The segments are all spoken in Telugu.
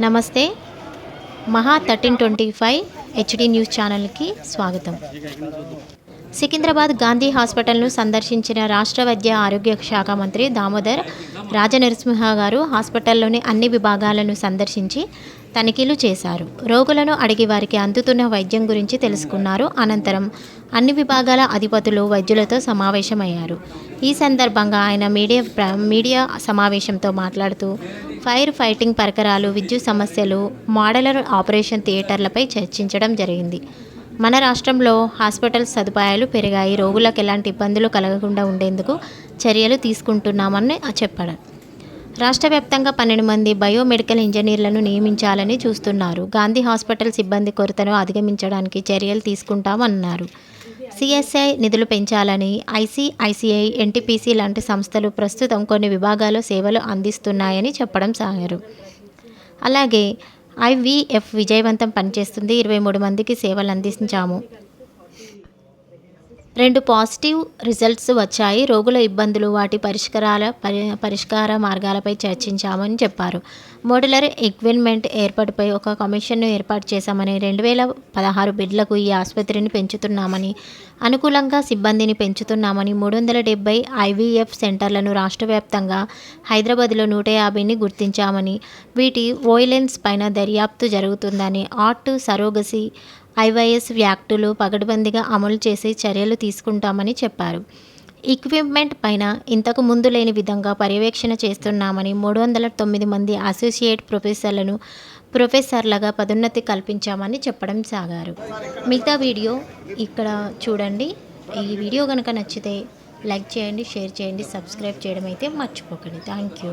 నమస్తే. Maha thirteen twenty five HD news ఛానల్కి స్వాగతం. సికింద్రాబాద్ గాంధీ హాస్పిటల్ను సందర్శించిన రాష్ట్ర వైద్య ఆరోగ్య శాఖ మంత్రి దామోదర్ రాజనరసింహ గారు హాస్పిటల్లోని అన్ని విభాగాలను సందర్శించి తనిఖీలు చేశారు. రోగులను అడిగి వారికి అందుతున్న వైద్యం గురించి తెలుసుకున్నారు. అనంతరం అన్ని విభాగాల అధిపతులు వైద్యులతో సమావేశమయ్యారు. ఈ సందర్భంగా ఆయన మీడియా ప్ర- మీడియా సమావేశంతో మాట్లాడుతూ ఫైర్ ఫైటింగ్ పరికరాలు విద్యుత్ సమస్యలు మోడలర్ ఆపరేషన్ థియేటర్లపై చర్చించడం జరిగింది. మన రాష్ట్రంలో హాస్పిటల్ సదుపాయాలు పెరిగాయి. రోగులకు ఎలాంటి ఇబ్బందులు కలగకుండా ఉండేందుకు చర్యలు తీసుకుంటున్నామని చెప్పాడు. రాష్ట్ర వ్యాప్తంగా పన్నెండు మంది బయోమెడికల్ ఇంజనీర్లను నియమించాలని చూస్తున్నారు. గాంధీ హాస్పిటల్ సిబ్బంది కొరతను అధిగమించడానికి చర్యలు తీసుకుంటామన్నారు. సిఎస్ఐ నిధులు పెంచాలని ఐసిఐసిఐ ఎన్టీపీసీ లాంటి సంస్థలు ప్రస్తుతం కొన్ని విభాగాల్లో సేవలు అందిస్తున్నాయని చెప్పడం సాగారు. అలాగే ఐవీఎఫ్ విజయవంతం పనిచేస్తుంది. ఇరవై మూడు మందికి సేవలు అందించాము. రెండు పాజిటివ్ రిజల్ట్స్ వచ్చాయి. రోగుల ఇబ్బందులు వాటి పరిష్కారాల పరి పరిష్కార మార్గాలపై చర్చించామని చెప్పారు. మోడలర్ ఎక్విప్మెంట్ ఏర్పాటుపై ఒక కమిషన్ను ఏర్పాటు చేశామని రెండు వేల పదహారు బిడ్లకు ఈ ఆసుపత్రిని పెంచుతున్నామని అనుకూలంగా సిబ్బందిని పెంచుతున్నామని మూడు వందల డెబ్బై ఐవీఎఫ్ సెంటర్లను రాష్ట్ర వ్యాప్తంగా హైదరాబాద్లో నూట యాభైని గుర్తించామని వీటి ఓయిలెన్స్ పైన దర్యాప్తు జరుగుతుందని ఆర్ట్ సరోగసి ఐవైఎస్ వ్యాక్టులు పగడ్బందీగా అమలు చేసి చర్యలు తీసుకుంటామని చెప్పారు. ఎక్విప్మెంట్ పైన ఇంతకు ముందు లేని విధంగా పర్యవేక్షణ చేస్తున్నామని మూడు వందల తొమ్మిది మంది అసోసియేట్ ప్రొఫెసర్లను ప్రొఫెసర్లుగా పదోన్నతి కల్పించామని చెప్పడం సాగారు. మిగతా వీడియో ఇక్కడ చూడండి. ఈ వీడియో కనుక నచ్చితే లైక్ చేయండి షేర్ చేయండి సబ్స్క్రైబ్ చేయడం అయితే మర్చిపోకండి. Thank you.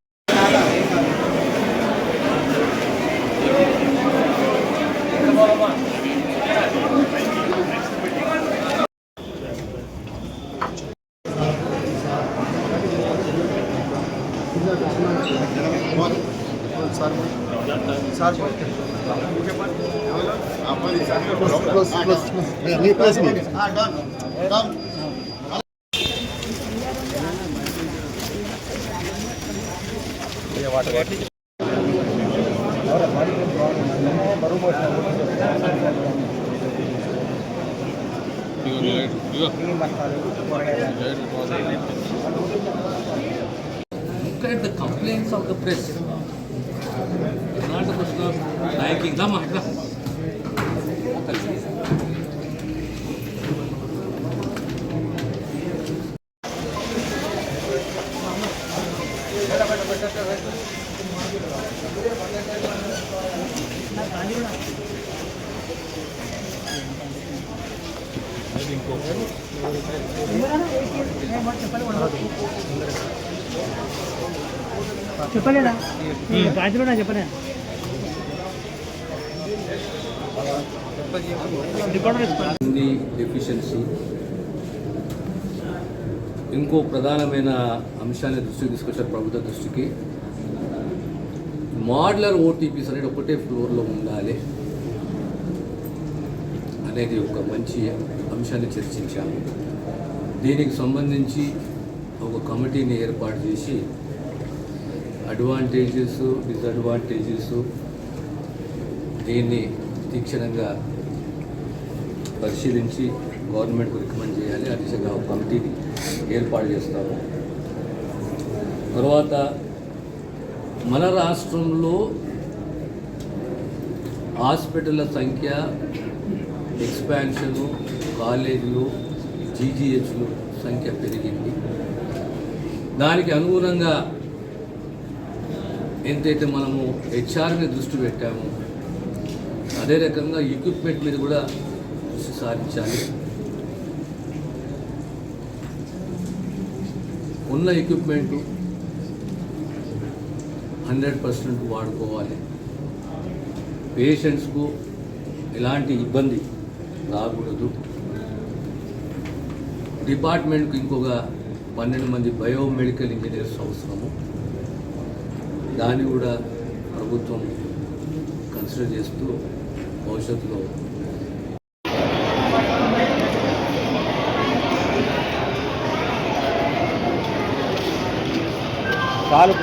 బరువు look at the complaints of the press. It's not a question of liking. Come. చెప్పలేదా? బాధ్యత చెప్పలే డెఫిషియన్సీ ఇంకో ప్రధానమైన అంశాన్ని దృష్టికి తీసుకొచ్చారు ప్రభుత్వ దృష్టికి. మోడ్లర్ ఓటీపీస్ అనేది ఒకటే ఫ్లోర్లో ఉండాలి అనేది ఒక మంచి అంశాన్ని చర్చించాము. దీనికి సంబంధించి ఒక కమిటీని ఏర్పాటు చేసి అడ్వాంటేజెస్ డిసడ్వాంటేజెస్ దీన్ని తీక్షణంగా పరిశీలించి గవర్నమెంట్కు రికమెండ్ చేయాలి. ఆ దిశగా ఒక కమిటీని ఏర్పాటు చేస్తాము. తర్వాత మన రాష్ట్రంలో హాస్పిటల్ల సంఖ్య ఎక్స్పాన్షను కాలేజీలు జీజీహెచ్లు సంఖ్య పెరిగింది. దానికి అనుగుణంగా ఎంతైతే మనము హెచ్ఆర్ని దృష్టి పెట్టామో అదే రకంగా ఎక్విప్మెంట్ మీద కూడా దృష్టి సారించాలి. ఉన్న ఎక్విప్మెంట్ హండ్రెడ్ పర్సెంట్ వాడుకోవాలి. పేషెంట్స్కు ఎలాంటి ఇబ్బంది రాకూడదు. డిపార్ట్మెంట్కు ఇంకొక పన్నెండు మంది బయోమెడికల్ ఇంజనీర్స్ అవసరము. దాన్ని కూడా ప్రభుత్వం కన్సిడర్ చేస్తూ భవిష్యత్తులో చాలు